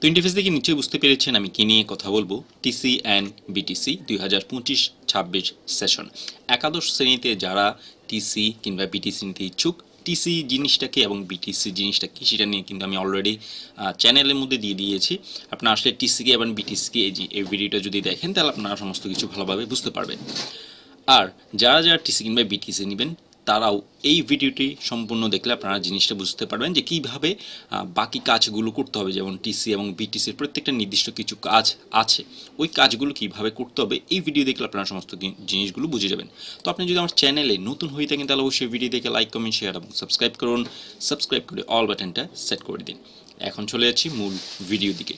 তো ইন্টারফেস দেখে নিশ্চয়ই বুঝতে পেরেছেন আমি কি নিয়ে কথা বলব টিসি অ্যান্ড বিটিসি দুই হাজার পঁচিশ ছাব্বিশ সেশন একাদশ শ্রেণীতে যারা টিসি কিংবা বিটিসি নিতে ইচ্ছুক টিসি জিনিসটাকে এবং বিটিসি জিনিসটা কি সেটা নিয়ে কিন্তু আমি অলরেডি চ্যানেলের মধ্যে দিয়ে দিয়েছি আপনার আসলে টিসিকে এবং বিটিসিকে এই ভিডিওটা যদি দেখেন তাহলে আপনারা সমস্ত কিছু ভালোভাবে বুঝতে পারবেন আর যারা যারা টিসি কিংবা বিটিসি নেবেন তারাও এই ভিডিওটি সম্পূর্ণ দেখলে আপনারা জিনিসটা বুঝতে পারবেন যে কীভাবে বাকি কাজগুলো করতে হবে, যেমন টিসি এবং বিটিসির প্রত্যেকটা নির্দিষ্ট কিছু কাজ আছে। ওই কাজগুলো কীভাবে করতে হবে, এই ভিডিও দেখলে আপনারা সমস্ত জিনিসগুলো বুঝে যাবেন। তো আপনি যদি আমার চ্যানেলে নতুন হয়ে থাকেন, তাহলে অবশ্যই ভিডিও দেখে লাইক কমেন্ট শেয়ার এবং সাবস্ক্রাইব করুন। সাবস্ক্রাইব করে অল বাটনটা সেট করে দিন। এখন চলে যাচ্ছি মূল ভিডিও দিকে।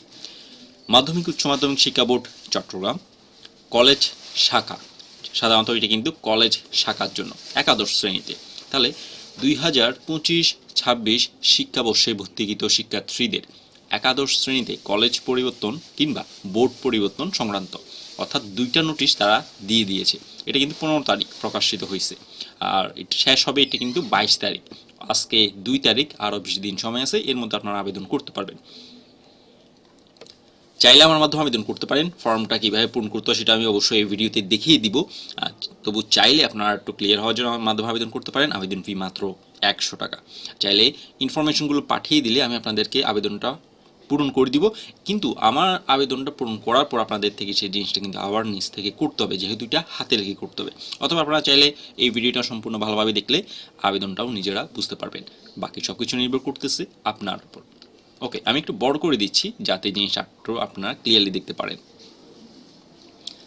মাধ্যমিক, উচ্চ মাধ্যমিক শিক্ষা বোর্ড, চট্টগ্রাম। কলেজ, শাখা। সাধারণত এটা কিন্তু কলেজ শাখার জন্য, একাদশ শ্রেণীতে। তাহলে দুই হাজার পঁচিশ, ছাব্বিশ শিক্ষাবর্ষে ভর্তিকৃত শিক্ষার্থীদের একাদশ শ্রেণীতে কলেজ পরিবর্তন কিংবা বোর্ড পরিবর্তন সংক্রান্ত, অর্থাৎ দুইটা নোটিশ তারা দিয়ে দিয়েছে। এটা কিন্তু পনেরো তারিখ প্রকাশিত হয়েছে। আর এটা শেষ হবে, এটা কিন্তু বাইশ তারিখ। আজকে দুই তারিখ, আরও বিশ দিন সময় আছে, এর মধ্যে আপনারা আবেদন করতে পারবেন। চাইলে আমার মাধ্যমে আবেদন করতে পারেন। ফর্মটা কীভাবে পূরণ করতে হয় সেটা আমি অবশ্যই এই ভিডিওতে দেখিয়ে দিব। তবু চাইলে আপনারা একটু ক্লিয়ার হওয়ার জন্য আমার মাধ্যমে আবেদন করতে পারেন। আবেদন ফি মাত্র একশো টাকা। চাইলে ইনফরমেশনগুলো পাঠিয়ে দিলে আমি আপনাদেরকে আবেদনটা পূরণ করে দিব। কিন্তু আমার আবেদনটা পূরণ করার পর আপনাদের থেকে সেই জিনিসটা কিন্তু আবার নিজ থেকে করতে হবে। যেহেতু এটা হাতে লেগে করতে হবে। অথবা আপনারা চাইলে এই ভিডিওটা সম্পূর্ণ ভালোভাবে দেখলে আবেদনটাও নিজেরা বুঝতে পারবেন। বাকি সব কিছু নির্ভর করতেছে আপনার উপর। ওকে আমি একটু বড় করে দিচ্ছি যাতে জিনিসটা আপনারা ক্লিয়ারলি দেখতে পারেন।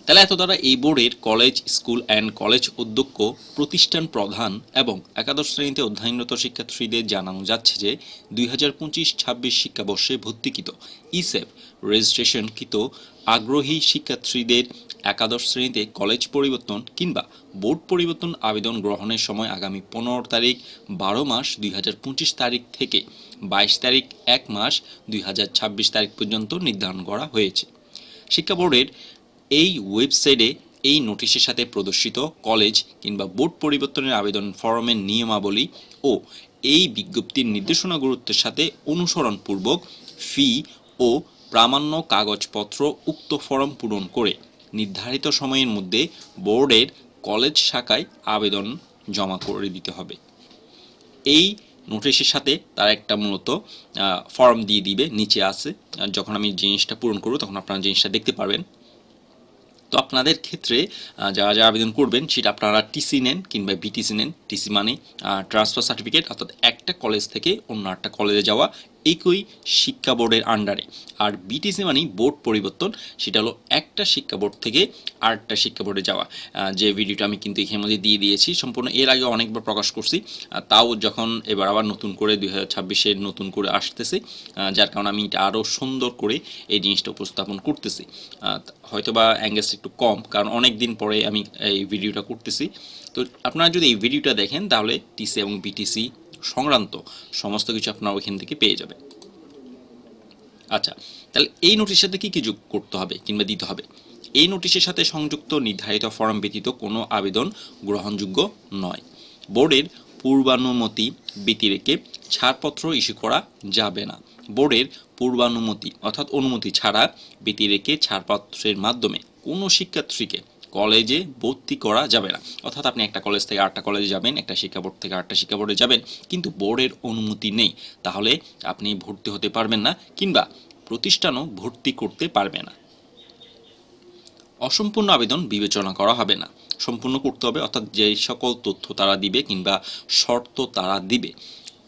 তাহলে এত দ্বারা এই বোর্ডের কলেজ, স্কুল অ্যান্ড কলেজ অধ্যক্ষ, প্রতিষ্ঠান প্রধান এবং একাদশ শ্রেণীতে অধ্যয়নরত শিক্ষার্থীদের জানানো যাচ্ছে যে দুই হাজার পঁচিশ ছাব্বিশ শিক্ষাবর্ষে ভর্তিকৃত ইসেফ রেজিস্ট্রেশনকৃত আগ্রহী শিক্ষার্থীদের একাদশ শ্রেণীতে কলেজ পরিবর্তন কিংবা বোর্ড পরিবর্তন আবেদন গ্রহণের সময় আগামী পনেরো তারিখ, বারো মাস দুই হাজার পঁচিশ তারিখ থেকে বাইশ তারিখ, এক মাস দুই হাজার ছাব্বিশ তারিখ পর্যন্ত নির্ধারণ করা হয়েছে। শিক্ষা বোর্ডের এই ওয়েবসাইটে এই নোটিশের সাথে প্রদর্শিত কলেজ কিংবা বোর্ড পরিবর্তনের আবেদন ফরমের নিয়মাবলী ও এই বিজ্ঞপ্তির নির্দেশনা গুরুত্বের সাথে অনুসরণপূর্বক ফি ও প্রামাণ্য কাগজপত্র উক্ত ফর্ম পূরণ করে নির্ধারিত সময়ের মধ্যে বোর্ডের কলেজ শাখায় আবেদন জমা করে দিতে হবে। এই নোটিশের সাথে তার একটা মূলত ফর্ম দিয়ে দিবে, নিচে আছে। যখন আমি জিনিসটা পূরণ করব তখন আপনারা জিনিসটা দেখতে পারবেন। তো আপনাদের ক্ষেত্রে যারা যারা আবেদন করবেন, সেটা আপনারা টিসি নেন কিংবা বিটিসি নেন। টিসি মানে ট্রান্সফার সার্টিফিকেট অর্থাৎ একটা কলেজ থেকে অন্য একটা কলেজে যাওয়া একই শিক্ষা বোর্ডের আন্ডারে। আর বিটিসি মানে বোর্ড পরিবর্তন, সেটা হলো একটা শিক্ষা বোর্ড থেকে আরেকটা শিক্ষা বোর্ডে যাওয়া। যে ভিডিওটা আমি কিন্তু এখানে মধ্যে দিয়ে দিয়েছি, সম্পূর্ণ এর আগে অনেকবার প্রকাশ করছি। তাও যখন এবার আবার নতুন করে দুই হাজার ছাব্বিশে নতুন করে আসতেছে যার কারণে আমি এটা আরও সুন্দর করে এই জিনিসটা উপস্থাপন করতেছি। হয়তোবা অ্যাঙ্গেলস একটু কম, কারণ অনেক দিন পরে আমি এই ভিডিওটা করতেছি। তো আপনারা যদি এই ভিডিওটা দেখেন, তাহলে টিসি এবং বিটিসি সংক্রান্ত সমস্ত কিছু আপনারা ওইখান থেকে পেয়ে যাবেন। আচ্ছা তাহলে এই নোটিশের সাথে কী কী যোগ করতে হবে কিংবা দিতে হবে? এই নোটিশের সাথে সংযুক্ত নির্ধারিত ফর্ম ব্যতীত কোনো আবেদন গ্রহণযোগ্য নয়। বোর্ডের পূর্বানুমতি ব্যতি রেখে ছাড়পত্র ইস্যু করা যাবে না। বোর্ডের পূর্বানুমতি অর্থাৎ অনুমতি ছাড়া ব্যতি রেখে ছাড়পত্রের মাধ্যমে কোনো শিক্ষার্থীকে কলেজে ভর্তি করা যাবে না। অর্থাৎ আপনি একটা কলেজ থেকে আটটা কলেজে যাবেন, একটা শিক্ষা বোর্ড থেকে আটটা শিক্ষা বোর্ডে যাবেন, কিন্তু বোর্ডের অনুমতি নেই। তাহলে আপনি ভর্তি হতে পারবেন না কিংবা প্রতিষ্ঠানও ভর্তি করতে পারবে না। অসম্পূর্ণ আবেদন বিবেচনা করা হবে না। সম্পূর্ণ করতে হবে, অর্থাৎ যে সকল তথ্য তারা দিবে কিংবা শর্ত তারা দিবে,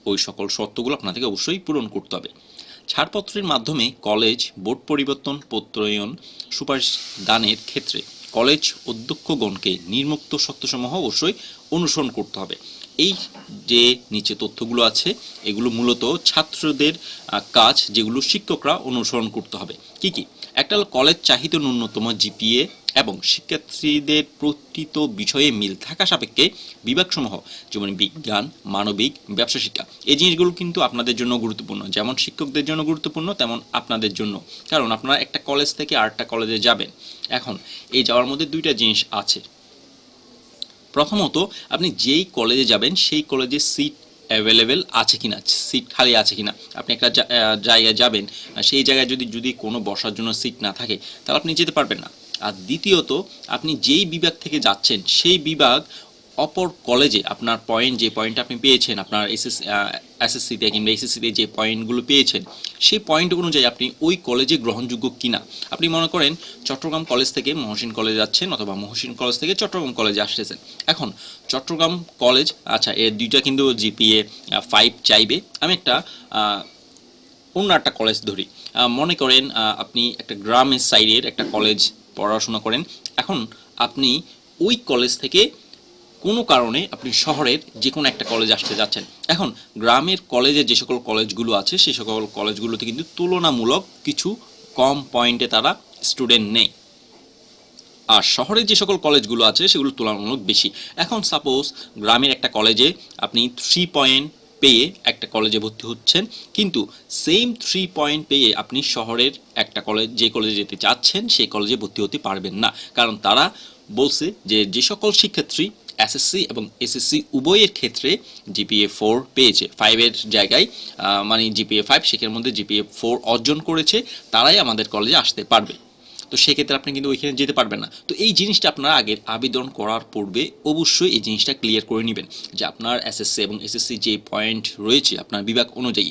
ওই সকল শর্তগুলো আপনাদেরকে অবশ্যই পূরণ করতে হবে। ছাড়পত্রের মাধ্যমে কলেজ, বোর্ড পরিবর্তন, প্রত্যয়ন, সুপারিশ দানের ক্ষেত্রে কলেজ অধ্যক্ষগণকে নির্মুক্ত সত্যসমূহ অবশ্যই অনুসরণ করতে হবে। এই যে নিচে তথ্যগুলো আছে, এগুলো মূলত ছাত্রদের কাজ যেগুলো শিক্ষকরা অনুসরণ করতে হবে। কি কি? একটা কলেজ চাহিদা ন্যূনতম জিপিএ এবং শিক্ষার্থীদের প্রকৃত বিষয়ে মিল থাকা সাপেক্ষে বিভাগসমূহ, যেমন বিজ্ঞান, মানবিক, ব্যবসা শিক্ষা, এই জিনিসগুলো কিন্তু আপনাদের জন্য গুরুত্বপূর্ণ। যেমন শিক্ষকদের জন্য গুরুত্বপূর্ণ, তেমন আপনাদের জন্য। কারণ আপনারা একটা কলেজ থেকে আরেকটা কলেজে যাবেন। এখন এই যাওয়ার মধ্যে দুইটা জিনিস আছে। প্রথমত, আপনি যেই কলেজে যাবেন, সেই কলেজের সিট অ্যাভেলেবেল আছে কিনা সিট খালি আছে কিনা। আপনি একটা জায়গায় যাবেন সেই জায়গায় যদি যদি কোনো বসার জন্য সিট না থাকে, তাহলে আপনি যেতে পারবেন না। আর দ্বিতীয়ত, আপনি যেই বিভাগ থেকে যাচ্ছেন, সেই বিভাগ অপর কলেজে আপনার পয়েন্ট যে পয়েন্ট আপনি পেয়েছেন, আপনার এসএস এসএসসিতে কিংবা এসএসসিতে যে পয়েন্টগুলো পেয়েছেন, সেই পয়েন্ট অনুযায়ী আপনি ওই কলেজে গ্রহণযোগ্য কিনা? আপনি মনে করেন চট্টগ্রাম কলেজ থেকে মহসিন কলেজ যাচ্ছেন অথবা মহসিন কলেজ থেকে চট্টগ্রাম কলেজে আসতেছেন। এখন, চট্টগ্রাম কলেজ আচ্ছা এর দুইটা কিন্তু জিপিএ ফাইভ চাইবে। আমি একটা অন্য একটা কলেজ ধরি। মনে করেন আপনি একটা গ্রামের সাইডের একটা কলেজ পড়াশোনা করেন। এখন আপনি ওই কলেজ থেকে কোনো কারণে আপনি শহরের যে কোনো একটা কলেজ আসতে যাচ্ছেন। এখন গ্রামের কলেজে যে সকল কলেজগুলো আছে, সে সকল কলেজগুলোতে কিন্তু তুলনামূলক কিছু কম পয়েন্টে তারা স্টুডেন্ট নেই। আর শহরে যে সকল কলেজগুলো আছে, সেগুলো তুলনামূলক বেশি। এখন সাপোজ গ্রামের একটা কলেজে আপনি থ্রি পয়েন্ট পেয়ে একটা কলেজে ভর্তি হচ্ছেন। কিন্তু সেম থ্রি পয়েন্ট পেয়ে আপনি শহরের একটা কলেজ যে কলেজে যেতে চাচ্ছেন, সেই কলেজে ভর্তি হতে পারবেন না। কারণ তারা বলছে যে যে সকল শিক্ষার্থী এসএসসি এবং এসএসসি উভয়ের ক্ষেত্রে জিপিএ ফোর পেয়েছে। ফাইভের জায়গায় মানে জিপিএ ফাইভ সেখানের মধ্যে জিপিএ ফোর অর্জন করেছে। তারাই আমাদের কলেজে আসতে পারবে। তো সেক্ষেত্রে আপনি কিন্তু ওইখানে যেতে পারবেন না। তো এই জিনিসটা আপনার আগে আবেদন করার পূর্বে অবশ্যই এই জিনিসটা ক্লিয়ার করে নেবেন যে আপনার এসএসসি এবং এসএসসি যে পয়েন্ট রয়েছে আপনার বিভাগ অনুযায়ী,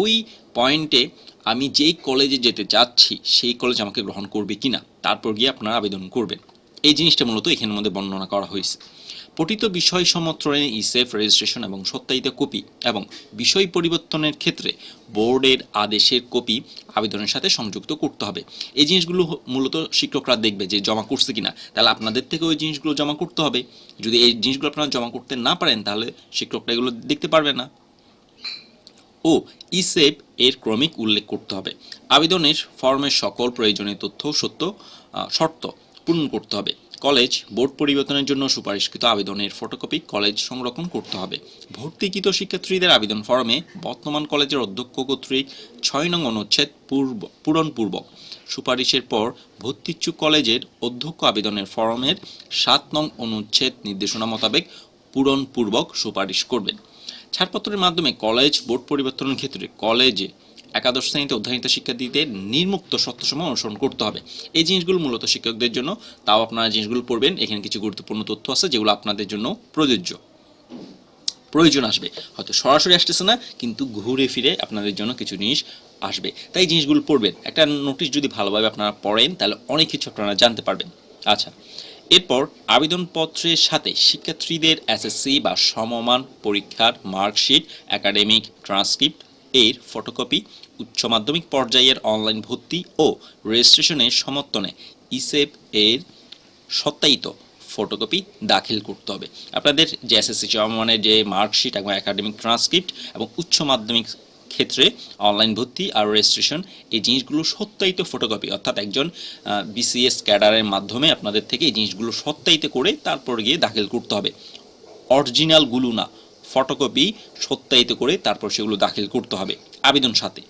ওই পয়েন্টে আমি যেই কলেজে যেতে চাচ্ছি, সেই কলেজ আমাকে গ্রহণ করবে কিনা, তারপর গিয়ে আপনারা আবেদন করবেন। এই জিনিসটা মূলত এখানের মধ্যে বর্ণনা করা হয়েছে। পঠিত বিষয় সমত্রণে ইসেফ রেজিস্ট্রেশন এবং সত্যায়িত কপি এবং বিষয় পরিবর্তনের ক্ষেত্রে বোর্ডের আদেশের কপি আবেদনের সাথে সংযুক্ত করতে হবে। এই জিনিসগুলো মূলত শিক্ষকরা দেখবে যে জমা করছে কিনা। তাহলে আপনাদের থেকে ওই জিনিসগুলো জমা করতে হবে। যদি এই জিনিসগুলো আপনারা জমা করতে না পারেন, তাহলে শিক্ষকরা এগুলো দেখতে পারবে না। ও ইসেপ এর ক্রমিক উল্লেখ করতে হবে। আবেদনের ফর্মের সকল প্রয়োজনীয় তথ্য সত্য শর্ত পূরণ করতে হবে। কলেজ বোর্ড পরিবর্তনের জন্য সুপারিশকৃত আবেদনের ফটোকপি কলেজ সংরক্ষণ করতে হবে। ভর্তিকৃত শিক্ষার্থীদের আবেদন ফর্মে বর্তমান কলেজের অধ্যক্ষ কর্তৃক ছয় নং অনুচ্ছেদ পূর্ব পূরণপূর্বক। সুপারিশের পর ভর্তিচ্ছুক কলেজের অধ্যক্ষ আবেদনের ফর্মের সাত নং অনুচ্ছেদ নির্দেশনা মোতাবেক পূরণপূর্বক সুপারিশ করবেন। ছাড়পত্রের মাধ্যমে কলেজ বোর্ড পরিবর্তনের ক্ষেত্রে কলেজে একাদশ শ্রেণীতে অধ্যয়নিত শিক্ষার্থীদের নির্মুক্ত সত্যসমূহ অনুসরণ করতে হবে। এই জিনিসগুলো মূলত শিক্ষকদের জন্য, তাও আপনারা জিনিসগুলো পড়বেন। এখানে কিছু গুরুত্বপূর্ণ তথ্য আছে যেগুলো আপনাদের জন্য প্রযোজ্য। প্রয়োজন আসবে। হয়তো সরাসরি আসতেছে না, কিন্তু ঘুরে ফিরে আপনাদের জন্য কিছু জিনিস আসবে। তাই জিনিসগুলো পড়বেন। একটা নোটিশ যদি ভালোভাবে আপনারা পড়েন, তাহলে অনেক কিছু আপনারা জানতে পারবেন। আচ্ছা এরপর আবেদনপত্রের সাথে শিক্ষার্থীদের এসএসসি বা সমমান পরীক্ষার মার্কশিট একাডেমিক ট্রান্সক্রিপ্ট এর ফটোকপি, উচ্চ মাধ্যমিক পর্যায়ের অনলাইন ভর্তি ও রেজিস্ট্রেশনের সমর্থনে ইসেপ এর সত্যায়িত ফটোকপি দাখিল করতে হবে। আপনাদের যে এসএসসি চমানের যে মার্কশিট এবং একাডেমিক ট্রান্সক্রিপ্ট এবং উচ্চ মাধ্যমিক ক্ষেত্রে অনলাইন ভর্তি আর রেজিস্ট্রেশন, এই জিনিসগুলো সত্যায়িত ফটোকপি, অর্থাৎ একজন বিসিএস ক্যাডারের মাধ্যমে আপনাদের থেকে এই জিনিসগুলো সত্যায়িত করে তারপর গিয়ে দাখিল করতে হবে। অরিজিনালগুলো না ফটোকপি সত্যায়িত করে তারপর সেগুলো দাখিল করতে হবে আবেদন সাথে।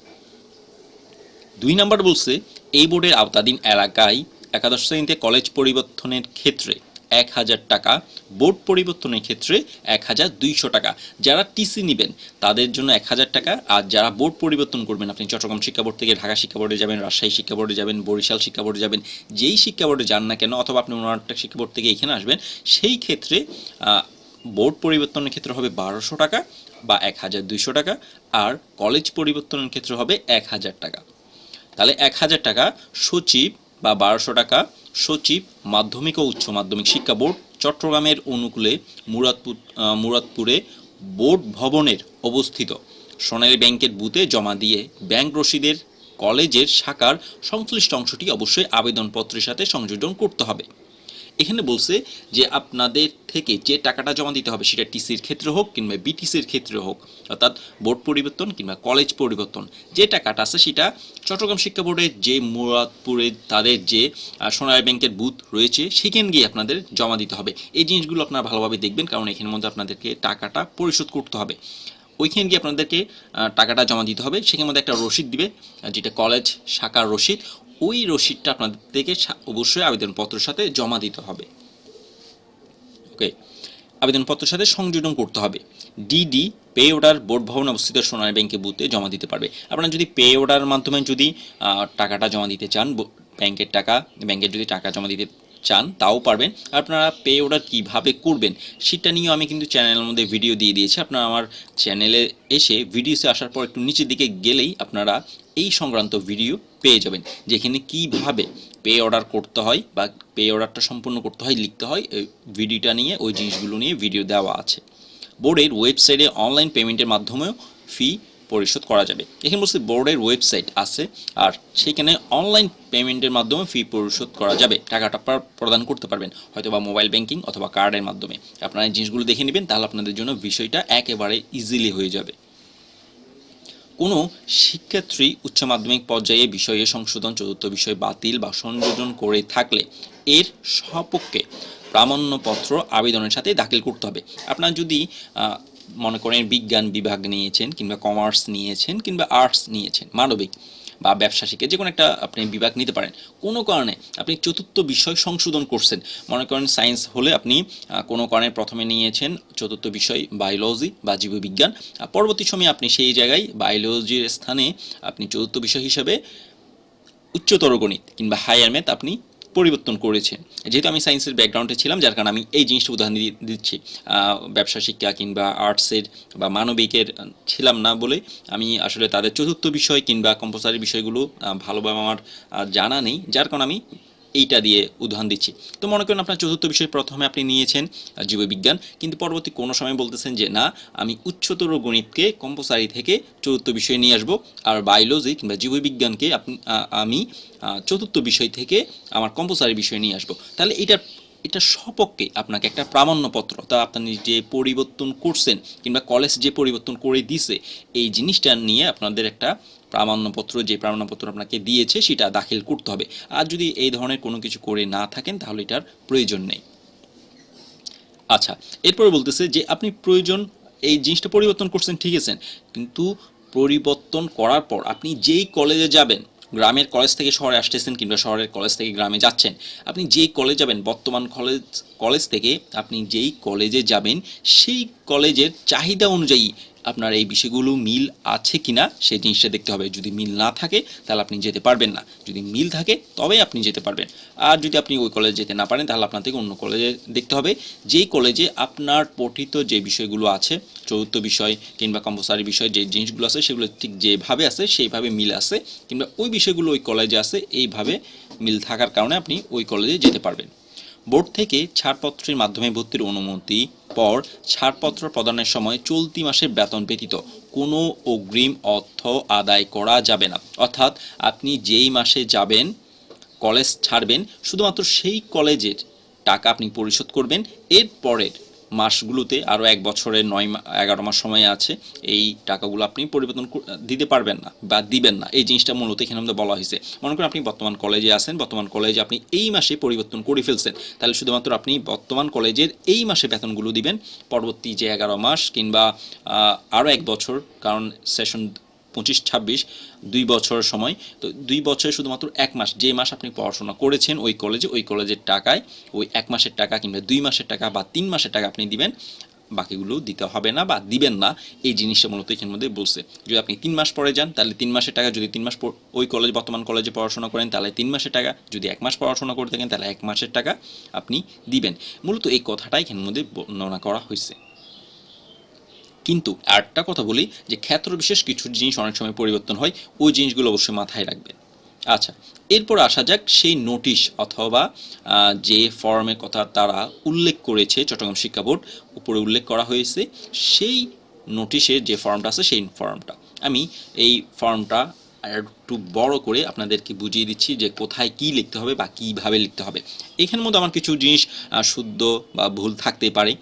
দুই নম্বর বলছে, এই বোর্ডের আওতাধীন এলাকায় একাদশ শ্রেণীতে কলেজ পরিবর্তনের ক্ষেত্রে এক হাজার টাকা, বোর্ড পরিবর্তনের ক্ষেত্রে এক হাজার দুইশো টাকা। যারা টিসি নেবেন, তাদের জন্য এক হাজার টাকা। আর যারা বোর্ড পরিবর্তন করবেন, আপনি চট্টগ্রাম শিক্ষা বোর্ড থেকে ঢাকা শিক্ষা বোর্ডে যাবেন, রাজশাহী শিক্ষা বোর্ডে যাবেন, বরিশাল শিক্ষা বোর্ডে যাবেন, যেই শিক্ষা বোর্ডে যান না কেন, অথবা আপনি অন্য একটা শিক্ষা বোর্ড থেকে এখানে আসবেন, সেই ক্ষেত্রে বোর্ড পরিবর্তনের ক্ষেত্রে হবে বারোশো টাকা বা এক হাজার দুইশো টাকা, আর কলেজ পরিবর্তনের ক্ষেত্রে হবে এক হাজার টাকা। তাহলে এক হাজার টাকা সচিব বা বারোশো টাকা সচিব মাধ্যমিক ও উচ্চ মাধ্যমিক শিক্ষা বোর্ড চট্টগ্রামের অনুকূলে মুরাদপুর মুরাদপুরে বোর্ড ভবনের অবস্থিত। সোনালী ব্যাংকের বুথে জমা দিয়ে ব্যাংক রসিদের কলেজের শাখার সংশ্লিষ্ট অংশটি অবশ্যই আবেদনপত্রের সাথে সংযোজন করতে হবে। এখানে বলছে যে আপনাদের থেকে যে টাকাটা জমা দিতে হবে সেটা টিসির ক্ষেত্রে হোক কিংবা বিটিসির ক্ষেত্রে হোক, অর্থাৎ বোর্ড পরিবর্তন কিংবা কলেজ পরিবর্তন, যে টাকাটা আছে সেটা চট্টগ্রাম শিক্ষা বোর্ডের যে মুরাদপুরে তাদের যে সোনালী ব্যাংকের বুথ রয়েছে সেখানে গিয়ে আপনাদের জমা দিতে হবে। এই জিনিসগুলো আপনারা ভালোভাবে দেখবেন, কারণ এখানের মধ্যে আপনাদেরকে টাকাটা পরিশোধ করতে হবে। ওইখানে গিয়ে আপনাদেরকে টাকাটা জমা দিতে হবে। সেখানের মধ্যে একটা রসিদ দিবে, যেটা কলেজ শাখার রসিদ। ওই রসিদটা আপনাদের থেকে অবশ্যই আবেদনপত্রের সাথে জমা দিতে হবে। ওকে? আবেদনপত্রের সাথে সংযোজন করতে হবে। ডিডি পে অর্ডার বোর্ড ভবন অবস্থিত সোনালী ব্যাংকে বুথে জমা দিতে পারবে। আপনারা যদি পে অর্ডার মাধ্যমে যদি টাকাটা জমা দিতে চান ব্যাংকের টাকা ব্যাংকের যদি টাকা জমা দিতে চান, তাও পারবেন। আপনারা পে অর্ডার কীভাবে করবেন, সেটা নিয়েও আমি কিন্তু চ্যানেলের মধ্যে ভিডিও দিয়ে দিয়েছি। আপনারা আমার চ্যানেলে এসে ভিডিওসে আসার পর একটু নিচের দিকে গেলেই আপনারা এই সংক্রান্ত ভিডিও পেয়ে যাবেন। যেখানে কীভাবে পে অর্ডার করতে হয় বা পে অর্ডারটা সম্পূর্ণ করতে হয়, লিখতে হয় ভিডিওটা নিয়ে, ওই জিনিসগুলো নিয়ে ভিডিও দেওয়া আছে। বোর্ডের ওয়েবসাইটে অনলাইন পেমেন্টের মাধ্যমেও ফি পরিশোধ করা যাবে। এখানে বলছে বোর্ডের ওয়েবসাইট আছে, আর সেখানে অনলাইন পেমেন্টের মাধ্যমে ফি পরিশোধ করা যাবে। টাকাটা প্রদান করতে পারবেন হয়তো বা মোবাইল ব্যাংকিং অথবা কার্ডের মাধ্যমে। আপনারা জিনিসগুলো দেখে নেবেন, তাহলে আপনাদের জন্য বিষয়টা একেবারে ইজিলি হয়ে যাবে। কোনো শিক্ষার্থী উচ্চ মাধ্যমিক পর্যায়ে বিষয়ে সংশোধন, চতুর্থ বিষয় বাতিল বা সংযোজন করে থাকলে এর সপক্ষে প্রামাণ্যপত্র আবেদনের সাথে দাখিল করতে হবে। আপনার যদি মনে করেন বিজ্ঞান বিভাগ নিয়েছেন কিংবা কমার্স নিয়েছেন কিংবা আর্টস নিয়েছেন, মানবিক বা ব্যবসা শিখে যে কোনো একটা আপনি বিভাগ নিতে পারেন। কোনো কারণে আপনি চতুর্থ বিষয় সংশোধন করছেন। মনে করেন সায়েন্স হলে আপনি কোনো কারণে প্রথমে নিয়েছেন চতুর্থ বিষয় বায়োলজি বা জীববিজ্ঞান। আর পরবর্তী সময়ে আপনি সেই জায়গায় বায়োলজির স্থানে আপনি চতুর্থ বিষয় হিসাবে উচ্চতর গণিত কিংবা হায়ার ম্যাথ আপনি পরিবর্তন করেছে। যেহেতু আমি সায়েন্সের ব্যাকগ্রাউন্ডে ছিলাম, যার কারণে আমি এই জিনিসটা উদাহরণ দিচ্ছি। ব্যবসা, শিক্ষা কিংবা আর্টসের বা মানবিকের ছিলাম না বলে আমি আসলে তাদের চতুর্থ বিষয় কিংবা কম্পোসারি বিষয়গুলো ভালোভাবে আমার জানা নেই। যার কারণে আমি এইটা দিয়ে উদাহরণ দিচ্ছি। তো মনে করেন আপনার চতুর্থ বিষয় প্রথমে আপনি নিয়েছেন জীববিজ্ঞান, কিন্তু পরবর্তী কোনো সময় বলতেছেন যে, না, আমি উচ্চতর গণিতকে কম্পোসারি থেকে চতুর্থ বিষয়ে নিয়ে আসব, আর বায়োলজি কিংবা জীববিজ্ঞানকে আপনি আমি চতুর্থ বিষয় থেকে আমার কম্পোসারি বিষয়ে নিয়ে আসব। তাহলে এটা এটা সপক্ষে আপনাকে একটা প্রামাণ্যপত্র তা আপনি যে পরিবর্তন করছেন কিংবা কলেজ যে পরিবর্তন করে দিছে, এই জিনিসটা নিয়ে আপনাদের একটা প্রামাণ্যপত্র, যে প্রামাণ্যপত্র আপনাকে দিয়েছে সেটা দাখিল করতে হবে। আর যদি এই ধরনের কোনো কিছু করে না থাকেন, তাহলে এটার প্রয়োজন নেই। আচ্ছা এরপরে বলতেছে যে আপনি প্রয়োজন, এই জিনিসটা পরিবর্তন করছেন, ঠিক আছে। কিন্তু পরিবর্তন করার পর আপনি যেই কলেজে যাবেন, গ্রামের কলেজ থেকে শহরে আসতেছেন কিংবা শহরের কলেজ থেকে গ্রামে যাচ্ছেন, আপনি যেই কলেজ যাবেন, বর্তমান কলেজ কলেজ থেকে আপনি যেই কলেজে যাবেন, সেই কলেজের চাহিদা অনুযায়ী আপনার এই বিষয়গুলো মিল আছে কি না সেই জিনিসটা দেখতে হবে। যদি মিল না থাকে, তাহলে আপনি যেতে পারবেন না। যদি মিল থাকে তবে আপনি যেতে পারবেন। আর যদি আপনি ওই কলেজে যেতে না পারেন, তাহলে আপনার থেকে অন্য কলেজে দেখতে হবে। যেই কলেজে আপনার পঠিত যে বিষয়গুলো আছে, চতুর্থ বিষয় কিংবা কম্পোসারি বিষয়, যে জিনিসগুলো আছে, সেগুলো ঠিক যেভাবে আছে, সেইভাবে মিল আছে কিংবা ওই বিষয়গুলো ওই কলেজে আছে, এইভাবে মিল থাকার কারণে আপনি ওই কলেজে যেতে পারবেন। বোর্ড থেকে ছাড়পত্রের মাধ্যমে ভর্তির অনুমতি পর ছাড়পত্র প্রদানের সময় চলতি মাসের বেতন ব্যতীত কোনো অগ্রিম অর্থ আদায় করা যাবে না। অর্থাৎ আপনি যেই মাসে যাবেন, কলেজ ছাড়বেন, শুধুমাত্র সেই কলেজের টাকা আপনি পরিশোধ করবেন, এর পরের মাসগুলোতে আরও এক বছরের নয় এগারো মাস সময় আছে, এই টাকাগুলো আপনি পরিবর্তন দিতে পারবেন না বা দিবেন না। এই জিনিসটা মূলত এখানে আমাদের বলা হয়েছে। মনে করেন আপনি বর্তমান কলেজে আছেন, বর্তমান কলেজে আপনি এই মাসে পরিবর্তন করে ফেলছেন। তাহলে শুধুমাত্র আপনি বর্তমান কলেজের এই মাসে বেতনগুলো দিবেন, পরবর্তী যে এগারো মাস কিংবা আরও এক বছর, কারণ সেশন পঁচিশ, ছাব্বিশ, দুই বছর সময়। তো দুই বছরে শুধুমাত্র এক মাস, যে মাস আপনি পড়াশোনা করেছেন ওই কলেজে, ওই কলেজের টাকায়, ওই এক মাসের টাকা কিংবা দুই মাসের টাকা বা তিন মাসের টাকা আপনি দিবেন, বাকিগুলো দিতে হবে না বা দিবেন না। এই জিনিসটা মূলত এখানের মধ্যে বলছে। যদি আপনি তিন মাস পরে যান, তাহলে তিন মাসের টাকা যদি তিন মাস ওই কলেজ, বর্তমান কলেজে পড়াশোনা করেন, তাহলে তিন মাসের টাকা। যদি এক মাস পড়াশোনা করে থাকেন, তাহলে এক মাসের টাকা আপনি দিবেন। মূলত এই কথাটাই এখানের মধ্যে বর্ণনা করা হয়েছে কিন্তু আরেকটা কথা বলি যে ক্ষেত্র বিশেষ কিছু জিনিস অনেক সময় পরিবর্তন হয়, ওই জিনিসগুলো অবশ্যই মাথায় রাখবেন। আচ্ছা এরপর আসা যাক সেই নোটিশ অথবা যে ফর্মের কথা তারা উল্লেখ করেছে চট্টগ্রাম শিক্ষা বোর্ড, উপরে উল্লেখ করা হয়েছে, সেই নোটিশের যে ফর্মটা আছে, সেই ফর্মটা। আমি এই ফর্মটা একটু বড় করে আপনাদেরকে বুঝিয়ে দিচ্ছি যে কোথায় কি লিখতে হবে বা কীভাবে লিখতে হবে। এখানের মধ্যে আমার কিছু জিনিস শুদ্ধ বা ভুল থাকতে পারে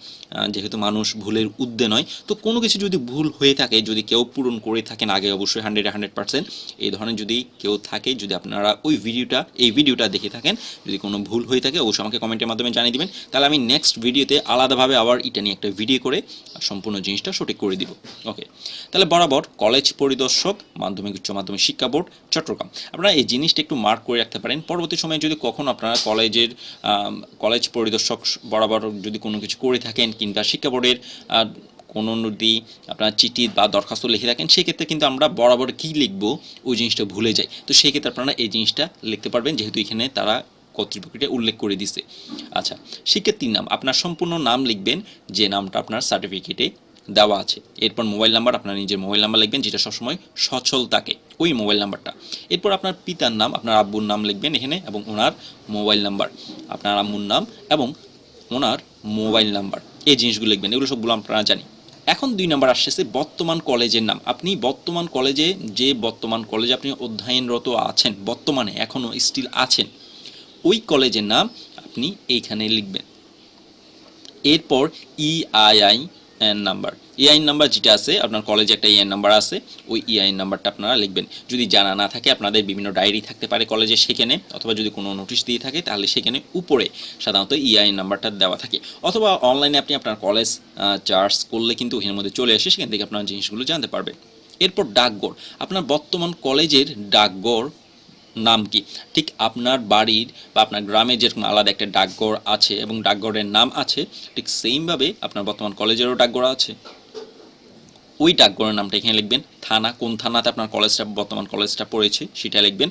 যেহেতু মানুষ ভুলের উদ্দে নয়। তো কোনো কিছু যদি ভুল হয়ে থাকে, যদি কেউ পূরণ করে থাকেন আগে অবশ্যই হান্ড্রেড হান্ড্রেড পার্সেন্ট এই ধরনের যদি কেউ থাকে, যদি আপনারা ওই ভিডিওটা, এই ভিডিওটা দেখে থাকেন, যদি কোনো ভুল হয়ে থাকে, অবশ্যই আমাকে কমেন্টের মাধ্যমে জানিয়ে দিবেন। তাহলে আমি নেক্সট ভিডিওতে আলাদাভাবে আবার এটা নিয়ে একটা ভিডিও করে সম্পূর্ণ জিনিসটা সঠিক করে দিব। ওকে তাহলে বরাবর কলেজ পরিদর্শক, মাধ্যমিক, উচ্চ মাধ্যমিক শিক্ষা বোর্ড চট্টগ্রাম। আপনারা এই জিনিসটা একটু মার্ক করে রাখতে পারেন। পরবর্তী সময়ে যদি কখনো আপনারা কলেজের কলেজ পরিদর্শক বরাবর যদি কোনো কিছু করে থাকেন কিংবা শিক্ষা বোর্ডের কোনো যদি আপনার চিঠি বা দরখাস্ত লিখে থাকেন, সেক্ষেত্রে কিন্তু আমরা বরাবর কী লিখব, ওই জিনিসটা ভুলে যাই। তো সেক্ষেত্রে আপনারা এই জিনিসটা লিখতে পারবেন, যেহেতু এখানে তারা কর্তৃপক্ষটা উল্লেখ করে দিছে। আচ্ছা শিক্ষার্থীর নাম, আপনার সম্পূর্ণ নাম লিখবেন, যে নামটা আপনার সার্টিফিকেটে দেওয়া আছে। এরপর মোবাইল নাম্বার, আপনার নিজের মোবাইল নাম্বার লিখবেন, যেটা সবসময় সচল থাকে ওই মোবাইল নাম্বারটা। এরপর আপনার পিতার নাম, আপনার আব্বুর নাম লিখবেন এখানে, এবং ওনার মোবাইল নাম্বার। আপনার আম্মুর নাম এবং ওনার মোবাইল নাম্বার। এই জিনিসগুলো লিখবেন, এগুলো সবগুলো আপনারা জানি এখন দুই নাম্বার আসতেছে, বর্তমান কলেজের নাম। আপনি বর্তমান কলেজে, যে বর্তমান কলেজে আপনি অধ্যয়নরত আছেন, বর্তমানে এখনও স্টিল আছেন, ওই কলেজের নাম আপনি এইখানে লিখবেন। এরপর E EII number EIIN number যেটা আছে, আপনার কলেজে একটা ইআইন নাম্বার আছে, ওই ইআইন নাম্বারটা আপনারা লিখবেন। যদি জানা না থাকে, আপনাদের বিভিন্ন ডায়েরি থাকতে পারে কলেজে সেখানে, অথবা যদি কোনো নোটিশ দিয়ে থাকে, তাহলে সেখানে উপরে সাধারণত ইআইন নাম্বারটা দেওয়া থাকে। অথবা অনলাইনে আপনি আপনার কলেজ চার্জ করলে কিন্তু এর মধ্যে চলে আসে, সেখান থেকে আপনার জিনিসগুলো জানতে পারবেন। এরপর ডাকঘর। আপনার বর্তমান কলেজের ডাকঘর নাম কি? ঠিক আপনার বাড়ির বা আপনার গ্রামে যেরকম আলাদা একটা ডাকঘর আছে এবং ডাকঘরের নাম আছে, ঠিক সেমভাবে আপনার বর্তমান কলেজেরও ডাকঘর আছে। ওই ডাকঘরের নামটা এখানে লিখবেন। থানা, কোন থানাতে আপনার কলেজটা, বর্তমান কলেজটা পড়েছে, সেটা লিখবেন।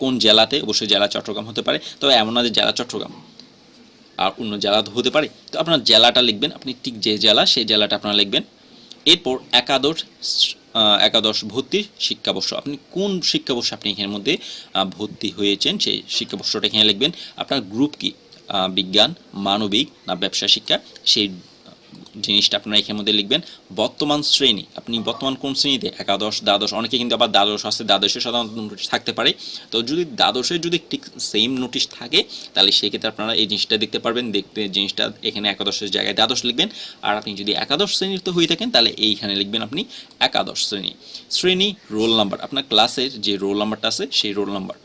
কোন জেলাতে, অবশ্যই জেলা চট্টগ্রাম হতে পারে, তবে এমন না যে জেলা চট্টগ্রাম। আর অন্য জেলা হতে পারে। তো আপনার জেলাটা লিখবেন, আপনি ঠিক যে জেলা সেই জেলাটা আপনারা লিখবেন। এরপর একাদশ একাদশ ভর্তির শিক্ষাবর্ষ। আপনি কোন শিক্ষাবর্ষে আপনি এখানের মধ্যে ভর্তি হয়েছেন? সেই শিক্ষাবর্ষটা এখানে লিখবেন, আপনার গ্রুপ কি? বিজ্ঞান, মানবিক না ব্যবসা শিক্ষা? সেই জিনিসটা আপনারা এখানের মধ্যে লিখবেন, বর্তমান শ্রেণি। আপনি বর্তমান কোন শ্রেণীতে? একাদশ, দ্বাদশ, অনেকে কিন্তু আবার দ্বাদশ আছে, দ্বাদশে সাধারণত নোটিশ থাকতে পারে। তো যদি দ্বাদশে যদি ঠিক সেম নোটিশ থাকে, তাহলে সেক্ষেত্রে আপনারা এই জিনিসটা দেখতে পারবেন, দেখতে জিনিসটা এখানে একাদশের জায়গায় দ্বাদশ লিখবেন। আর আপনি যদি একাদশ শ্রেণীতে হয়ে থাকেন, তাহলে এইখানে লিখবেন আপনি একাদশ শ্রেণি। শ্রেণি রোল নাম্বার আপনার ক্লাসের যে রোল নাম্বারটা আছে, সেই রোল নাম্বার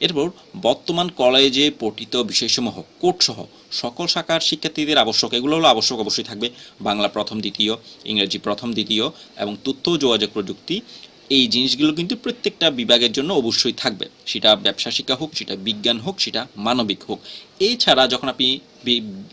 এরপর বর্তমান কলেজে পঠিত বিষয়সমূহ কোর্টসহ সকল শাখার শিক্ষার্থীদের আবশ্যক, এগুলো হলো আবশ্যক অবশ্যই থাকবে। বাংলা প্রথম, দ্বিতীয়, ইংরেজি প্রথম, দ্বিতীয় এবং তথ্য যোগাযোগ প্রযুক্তি। এই জিনিসগুলো কিন্তু প্রত্যেকটা বিভাগের জন্য অবশ্যই থাকবে। সেটা ব্যবসা শিক্ষা হোক, সেটা বিজ্ঞান হোক, সেটা মানবিক হোক। এছাড়া যখন আপনি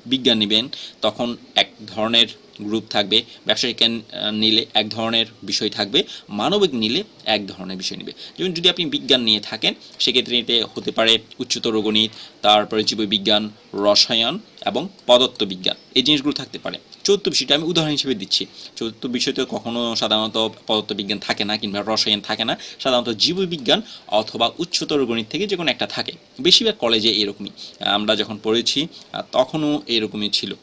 বিজ্ঞান নেবেন, তখন এক ধরনের গ্রুপ থাকবে ব্যবসা বিজ্ঞান নিলে এক ধরনের বিষয় থাকবে, মানবিক নিলে এক ধরনের বিষয় নেবে। যেমন যদি আপনি বিজ্ঞান নিয়ে থাকেন, সেক্ষেত্রে এতে হতে পারে উচ্চতর গণিত, তারপরে জীববিজ্ঞান রসায়ন এবং পদার্থ বিজ্ঞান। এই জিনিসগুলো থাকতে পারে। চতুর্থ বিষয়টা আমি উদাহরণ হিসেবে দিচ্ছি। চতুর্থ বিষয়তে কখনো সাধারণত পদার্থ বিজ্ঞান থাকে না কিংবা রসায়ন থাকে না। সাধারণত জীববিজ্ঞান অথবা উচ্চতর গণিত থেকে যে কোনো একটা থাকে। বেশিরভাগ কলেজে এরকমই। আমরা যখন পড়েছি তখনও এরকমই ছিল।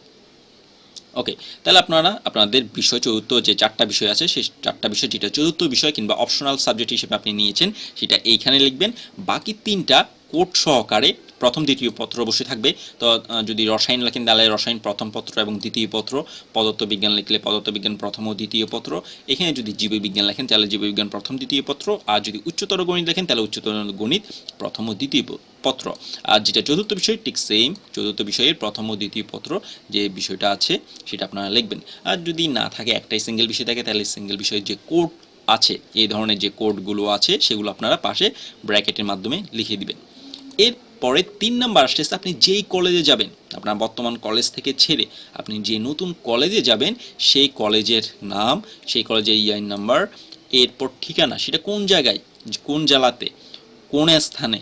ওকে তাহলে আপনারা, আপনাদের বিষয় চতুর্থ যে চারটা বিষয় আছে, সেই চারটা বিষয়, যেটা চতুর্থ বিষয় কিংবা অপশনাল সাবজেক্ট হিসেবে আপনি নিয়েছেন, সেটা এইখানে লিখবেন। বাকি তিনটা কোড সহকারে প্রথম দ্বিতীয় পত্র অবশ্যই থাকবে। তো যদি রসায়ন লেখেন তাহলে রসায়ন প্রথম পত্র এবং দ্বিতীয় পত্র, পদার্থ বিজ্ঞান লিখলে পদার্থ বিজ্ঞান প্রথম ও দ্বিতীয় পত্র। এখানে যদি জীববিজ্ঞান লেখেন তাহলে জীববিজ্ঞান প্রথম, দ্বিতীয় পত্র। আর যদি উচ্চতর গণিত লেখেন তাহলে উচ্চতর গণিত প্রথম ও দ্বিতীয় পত্র। আর যেটা চতুর্থ বিষয়, ঠিক সেম চতুর্থ বিষয়ের প্রথম ও দ্বিতীয় পত্র যে বিষয়টা আছে, সেটা আপনারা লিখবেন। আর যদি না থাকে একটাই সিঙ্গেল বিষয় থাকে, তাহলে সিঙ্গেল বিষয়ের যে কোড আছে, এই ধরনের যে কোডগুলো আছে, সেগুলো আপনারা পাশে ব্র্যাকেটের মাধ্যমে লিখে দিবেন। এরপরে তিন নাম্বার আসতেছে, আপনি যেই কলেজে যাবেন, আপনার বর্তমান কলেজ থেকে ছেড়ে আপনি যে নতুন কলেজে যাবেন, সেই কলেজের নাম, সেই কলেজের ইআইন নাম্বার এরপর ঠিকানা, সেটা কোন জায়গায়, কোন জেলাতে, কোন স্থানে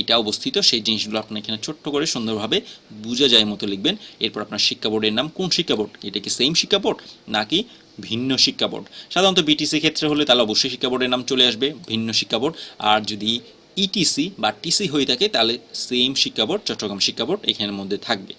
এটা অবস্থিত, সেই জিনিসগুলো আপনি এখানে ছোট্ট করে সুন্দরভাবে বোঝা যায় মতো লিখবেন। এরপর আপনার শিক্ষা বোর্ডের নাম, কোন শিক্ষা বোর্ড, এটা কি সেম শিক্ষা বোর্ড, নাকি ভিন্ন শিক্ষা বোর্ড? সাধারণত বিটিসি ক্ষেত্রে হলে তাহলে অবশ্যই শিক্ষা বোর্ডের নাম চলে আসবে, ভিন্ন শিক্ষা বোর্ড। আর যদি ইটিসি বা টিসি হয়ে থাকে, তাহলে সেম শিক্ষা বোর্ড চট্টগ্রাম শিক্ষা বোর্ড এখানের মধ্যে থাকবে।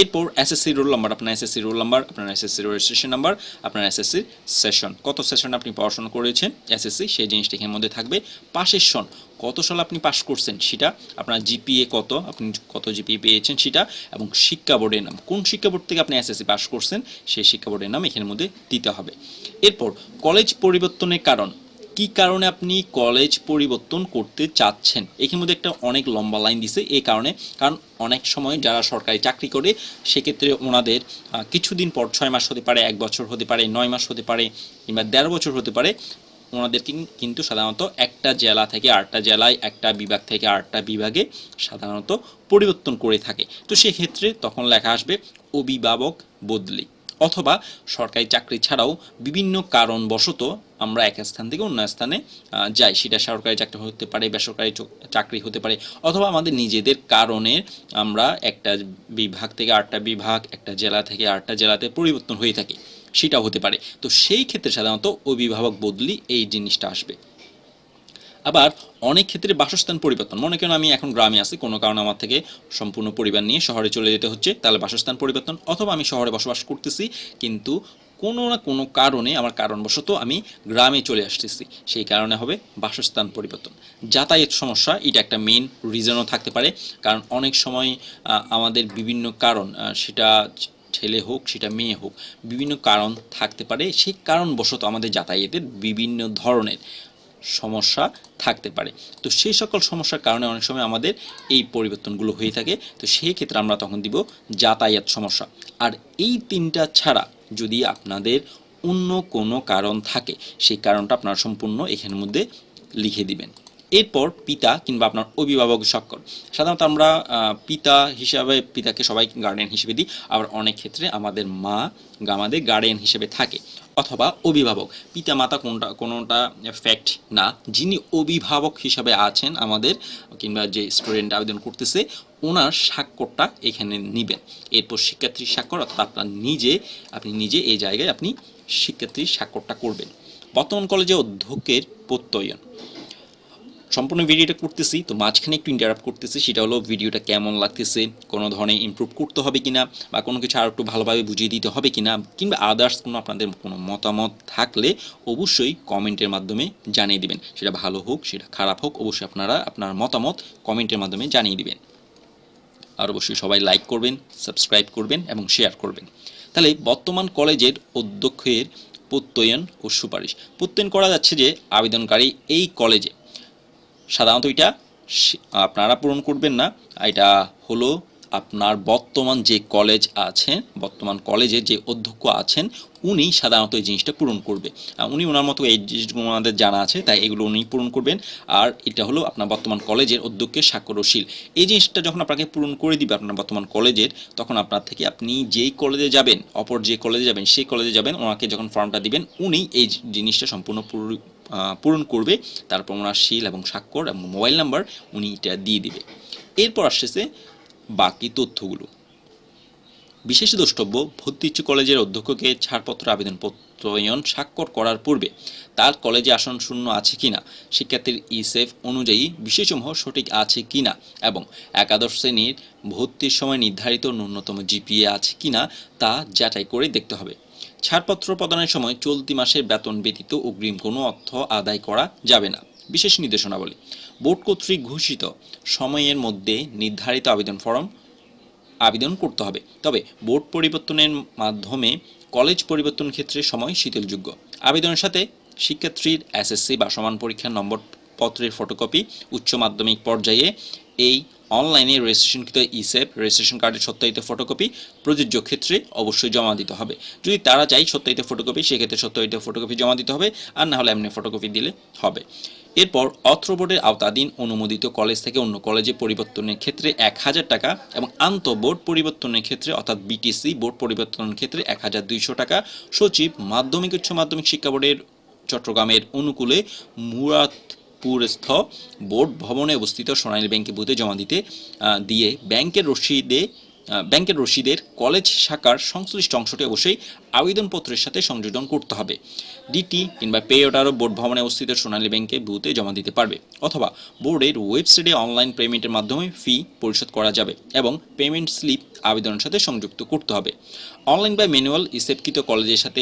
এরপর এসএসসি রোল নাম্বার আপনার এসএসসি রোল নাম্বার আপনার এসএসসি রেজিস্ট্রেশন নাম্বার আপনার এসএসসি সেশন কত সেশন আপনি পড়াশোনা করেছেন? এসএসসি সেই জিনিসটা এখানের মধ্যে থাকবে। পাশের সন, কত সাল আপনি পাস করছেন সেটা, আপনার জিপিএ কত, আপনি কত জিপিএ পেয়েছেন সেটা, এবং শিক্ষা বোর্ডের নাম। কোন শিক্ষা বোর্ড থেকে আপনি এসএসসি পাস করছেন? সেই শিক্ষা বোর্ডের নাম এখানের মধ্যে দিতে হবে। এরপর কলেজ পরিবর্তনের কারণ। কি কারণে আপনি কলেজ পরিবর্তন করতে চাচ্ছেন? এখানের মধ্যে একটা অনেক লম্বা লাইন দিছে এই কারণে। কারণ অনেক সময় যারা সরকারি চাকরি করে, সেক্ষেত্রে ওনাদের কিছুদিন পর ছয় মাস হতে পারে, এক বছর হতে পারে, নয় মাস হতে পারে, কিংবা দেড় বছর হতে পারে ওনাদেরকে কিন্তু সাধারণত একটা জেলা থেকে আটটা জেলায়, একটা বিভাগ থেকে আটটা বিভাগে সাধারণত পরিবর্তন করে থাকে। তো সেক্ষেত্রে তখন লেখা আসবে, অভিভাবক বদলি। অথবা সরকারি চাকরি ছাড়াও বিভিন্ন কারণবশত আমরা এক স্থান থেকে অন্য স্থানে যাই। সেটা সরকারি চাকরি হতে পারে, বেসরকারি চাকরি হতে পারে, অথবা আমাদের নিজেদের কারণে আমরা একটা বিভাগ থেকে আটটা বিভাগ, একটা জেলা থেকে আটটা জেলাতে পরিবর্তন হয়ে থাকে। সেটা হতে পারে। তো সেই ক্ষেত্রে সাধারণত অভিভাবক বদলি এই জিনিসটা আসবে। আবার অনেক ক্ষেত্রে বাসস্থান পরিবর্তন। মনে করেন আমি এখন গ্রামে আছি, কোনো কারণে আমার থেকে সম্পূর্ণ পরিবার নিয়ে শহরে চলে যেতে হচ্ছে, তাহলে বাসস্থান পরিবর্তন, অথবা আমি শহরে বসবাস করতেছি, কিন্তু কোনো না কোনো কারণে আমার কারণবশত আমি গ্রামে চলে আসতেছি। সেই কারণে হবে বাসস্থান পরিবর্তন। যাতায়াত সমস্যা, এটা একটা মেইন রিজনও থাকতে পারে। কারণ অনেক সময় আমাদের বিভিন্ন কারণ সেটা ছেলে হোক, সেটা মেয়ে হোক, বিভিন্ন কারণ থাকতে পারে। সেই কারণবশত আমাদের যাতায়াতের বিভিন্ন ধরনের সমস্যা থাকতে পারে। তো সেই সকল সমস্যার কারণে অনেক সময় আমাদের এই পরিবর্তনগুলো হয়ে থাকে। তো সেই ক্ষেত্রে আমরা তখন দিব যাতায়াত সমস্যা। আর এই তিনটা ছাড়া যদি আপনাদের অন্য কোনো কারণ থাকে, সেই কারণটা আপনারা সম্পূর্ণ এখানের মধ্যে লিখে দিবেন। এরপর পিতা কিংবা আপনার অভিভাবক স্বাক্ষর সাধারণত আমরা পিতা হিসাবে, পিতাকে সবাই গার্ডিয়ান হিসেবে দিই। আবার অনেক ক্ষেত্রে আমাদের মা আমাদের গার্ডিয়ান হিসেবে থাকে। অথবা অভিভাবক। পিতা মাতা কোনটা, কোনোটা ফ্যাক্ট না। যিনি অভিভাবক হিসাবে আছেন আমাদের, কিংবা যে স্টুডেন্ট আবেদন করতেছে, ওনার স্বাক্ষরটা এখানে নেবেন। এরপর শিক্ষার্থীর স্বাক্ষর, অর্থাৎ আপনার নিজে, আপনি নিজে এই জায়গায় আপনি শিক্ষার্থীর স্বাক্ষরটা করবেন। বর্তমান কলেজে অধ্যক্ষের প্রত্যয়ন। সম্পূর্ণ ভিডিওটা করতেছি, তো মাঝখানে একটু ইন্টারাপ্ট করতেছি, সেটা হলো ভিডিওটা কেমন লাগতেছে, কোনো ধরনের ইমপ্রুভ করতে হবে কিনা, বা কোনো কিছু আর একটু ভালোভাবে বুঝিয়ে দিতে হবে কিনা, কিংবা আদার্স কোনো আপনাদের কোনো মতামত থাকলে অবশ্যই কমেন্টের মাধ্যমে জানিয়ে দিবেন। সেটা ভালো হোক, সেটা খারাপ হোক, অবশ্যই আপনারা আপনার মতামত কমেন্টের মাধ্যমে জানিয়ে দিবেন। আর অবশ্যই সবাই লাইক করবেন সাবস্ক্রাইব করবেন এবং শেয়ার করবেন। তাহলে বর্তমান কলেজের অধ্যক্ষের প্রত্যয়ন ও সুপারিশ। প্রত্যয়ন করা যাচ্ছে যে, আবেদনকারী এই কলেজে সাধারণত এটা আপনারা পূরণ করবেন না। এটা হলো আপনার বর্তমান যে কলেজ আছে, বর্তমান কলেজে যে অধ্যক্ষ আছেন উনি সাধারণত এই জিনিসটা পূরণ করবে। উনি ওনার মতো এই জিনিসগুলো ওনাদের জানা আছে, তাই এগুলো উনি পূরণ করবেন। আর এটা হলো আপনার বর্তমান কলেজের অধ্যক্ষের স্বাক্ষরশীল। এই জিনিসটা যখন আপনাকে পূরণ করে দিবে আপনার বর্তমান কলেজের, তখন আপনার থেকে আপনি যেই কলেজে যাবেন, অপর যে কলেজে যাবেন, সেই কলেজে যাবেন, ওনাকে যখন ফর্মটা দিবেন, উনি এই জিনিসটা সম্পূর্ণ পুরো পূরণ করবে। তারপর ওনার শিল এবং স্বাক্ষর এবং মোবাইল নাম্বার উনি এটা দিয়ে দিবে। এরপর আসতেছে বাকি তথ্যগুলো। বিশেষ দ্রষ্টব্য ভর্তি ইচ্ছুক কলেজের অধ্যক্ষকে ছাড়পত্র আবেদন প্রত্যয়ন স্বাক্ষর করার পূর্বে তার কলেজে আসন শূন্য আছে কিনা, শিক্ষার্থীর ইসেফ অনুযায়ী বিষয়সমূহ সঠিক আছে কিনা এবং একাদশ শ্রেণির ভর্তির সময় নির্ধারিত ন্যূনতম জিপিএ আছে কিনা তা যাচাই করে দেখতে হবে। ছাড়পত্র প্রদানের সময় চলতি মাসের বেতন ব্যতীত অগ্রিম কোনো অর্থ আদায় করা যাবে না। বিশেষ নির্দেশনাবলী। বোর্ড কর্তৃক ঘোষিত সময়ের মধ্যে নির্ধারিত আবেদন ফর্ম আবেদন করতে হবে। তবে বোর্ড পরিবর্তনের মাধ্যমে কলেজ পরিবর্তন ক্ষেত্রে সময় শিথিলযোগ্য। আবেদনের সাথে শিক্ষার্থীর এসএসসি বা সমান পরীক্ষার নম্বর পত্রের ফটোকপি, উচ্চ মাধ্যমিক পর্যায়ে এই অনলাইনে রেজিস্ট্রেশনকৃত ইসেপ রেজিস্ট্রেশন কার্ডের সত্যায়িত ফটোকপি প্রযোজ্য ক্ষেত্রে অবশ্যই জমা দিতে হবে। যদি তারা চাই সত্যায়িত ফটোকপি, সেক্ষেত্রে সত্যায়িত ফটোকপি জমা দিতে হবে, আর না হলে এমনি ফটোকপি দিলে হবে। এরপর অত্র বোর্ডের আওতাধীন অনুমোদিত কলেজ থেকে অন্য কলেজে পরিবর্তনের ক্ষেত্রে এক হাজার টাকা এবং আন্তঃ বোর্ড পরিবর্তনের ক্ষেত্রে, অর্থাৎ বিটিসি বোর্ড পরিবর্তনের ক্ষেত্রে এক হাজার দুইশো টাকা। সচিব মাধ্যমিক উচ্চ মাধ্যমিক শিক্ষা বোর্ডের চট্টগ্রামের অনুকূলে মুরাদপুরস্থ বোর্ড ভবনে অবস্থিত সোনালী ব্যাংকে বুথে জমা দিতে দিয়ে ব্যাংকের রসিদে ব্যাংকের রশিদের কলেজ শাখার সংশ্লিষ্ট অংশটি অবশ্যই আবেদনপত্রের সাথে সংযোজন করতে হবে। ডিটি কিংবা পে অর্ডারও বোর্ড ভবনে অবস্থিত সোনালী ব্যাংকে বুথে জমা দিতে পারবে অথবা বোর্ডের ওয়েবসাইটে অনলাইন পেমেন্টের মাধ্যমে ফি পরিশোধ করা যাবে এবং পেমেন্ট স্লিপ আবেদনের সাথে সংযুক্ত করতে হবে। অনলাইন বা ম্যানুয়াল ইসেপকৃত কলেজের সাথে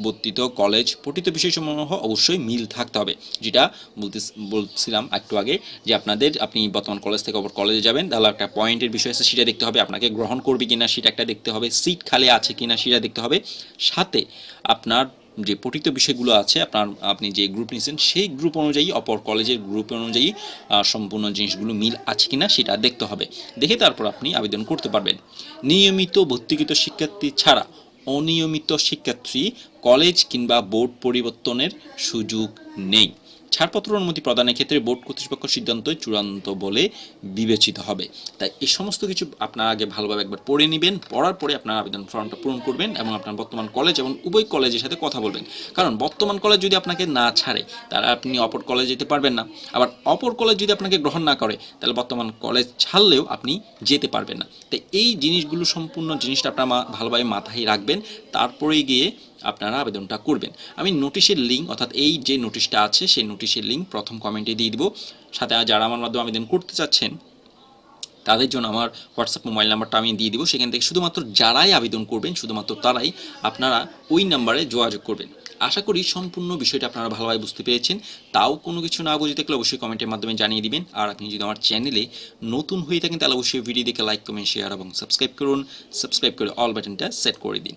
পরিবর্তিত কলেজ পঠিত বিষয়সমূহ অবশ্যই মিল থাকতে হবে। যেটা বলতে বলছিলাম একটু আগে যে আপনাদের, আপনি বর্তমান কলেজ থেকে অপর কলেজে যাবেন, তাহলে একটা পয়েন্টের বিষয় আছে, সেটা দেখতে হবে, আপনাকে গ্রহণ করবে কিনা সেটা একটা দেখতে হবে, সিট খালি আছে কিনা সেটা দেখতে হবে। সাথে আপনার যে পঠিত বিষয়গুলো আছে, আপনার, আপনি যে গ্রুপ নিয়েছেন, সেই গ্রুপ অনুযায়ী, অপর কলেজের গ্রুপ অনুযায়ী সম্পূর্ণ জিনিসগুলো মিল আছে কি না সেটা দেখতে হবে। দেখে তারপর আপনি আবেদন করতে পারবেন। নিয়মিত ভর্তিকৃত শিক্ষার্থী ছাড়া অনিয়মিত শিক্ষার্থী কলেজ কিংবা বোর্ড পরিবর্তনের সুযোগ নেই। ছাড়পত্র অনুমতি প্রদানের ক্ষেত্রে বোর্ড কর্তৃপক্ষ সিদ্ধান্ত চূড়ান্ত বলে বিবেচিত হবে। তাই এই সমস্ত কিছু আপনারা আগে ভালোভাবে একবার পড়ে নেবেন, পড়ার পরে আপনার আবেদন ফর্মটা পূরণ করবেন এবং আপনার বর্তমান কলেজ এবং উভয় কলেজের সাথে কথা বলবেন। কারণ বর্তমান কলেজ যদি আপনাকে না ছাড়ে, তাহলে আপনি অপর কলেজ যেতে পারবেন না। আবার অপর কলেজ যদি আপনাকে গ্রহণ না করে, তাহলে বর্তমান কলেজ ছাড়লেও আপনি যেতে পারবেন না। তাই এই জিনিসগুলো সম্পূর্ণ জিনিসটা আপনারা ভালোভাবে মাথায় রাখবেন। তারপরে গিয়ে আপনারা আবেদনটা করবেন। আমি নোটিশের লিঙ্ক অর্থাৎ এই যে নোটিশটা আছে, সেই নোটিশের লিঙ্ক প্রথম কমেন্টে দিয়ে দিব। সাথে যারা আমার মাধ্যমে আবেদন করতে চাচ্ছেন, তাদের জন্য আমার হোয়াটসঅ্যাপ মোবাইল নাম্বারটা আমি দিয়ে দিব। সেখান থেকে শুধুমাত্র যারাই আবেদন করবেন, শুধুমাত্র তারাই আপনারা ওই নাম্বারে যোগাযোগ করবেন। আশা করি সম্পূর্ণ বিষয়টা আপনারা ভালোভাবে বুঝতে পেরেছেন। তাও কোনো কিছু না বুঝে থাকলে অবশ্যই কমেন্টের মাধ্যমে জানিয়ে দিবেন। আর আপনি যদি আমার চ্যানেলে নতুন হয়ে থাকেন, তাহলে অবশ্যই ভিডিও দেখে লাইক কমেন্ট শেয়ার এবং সাবস্ক্রাইব করুন। সাবস্ক্রাইব করে অল বাটনটা সেট করে দিন।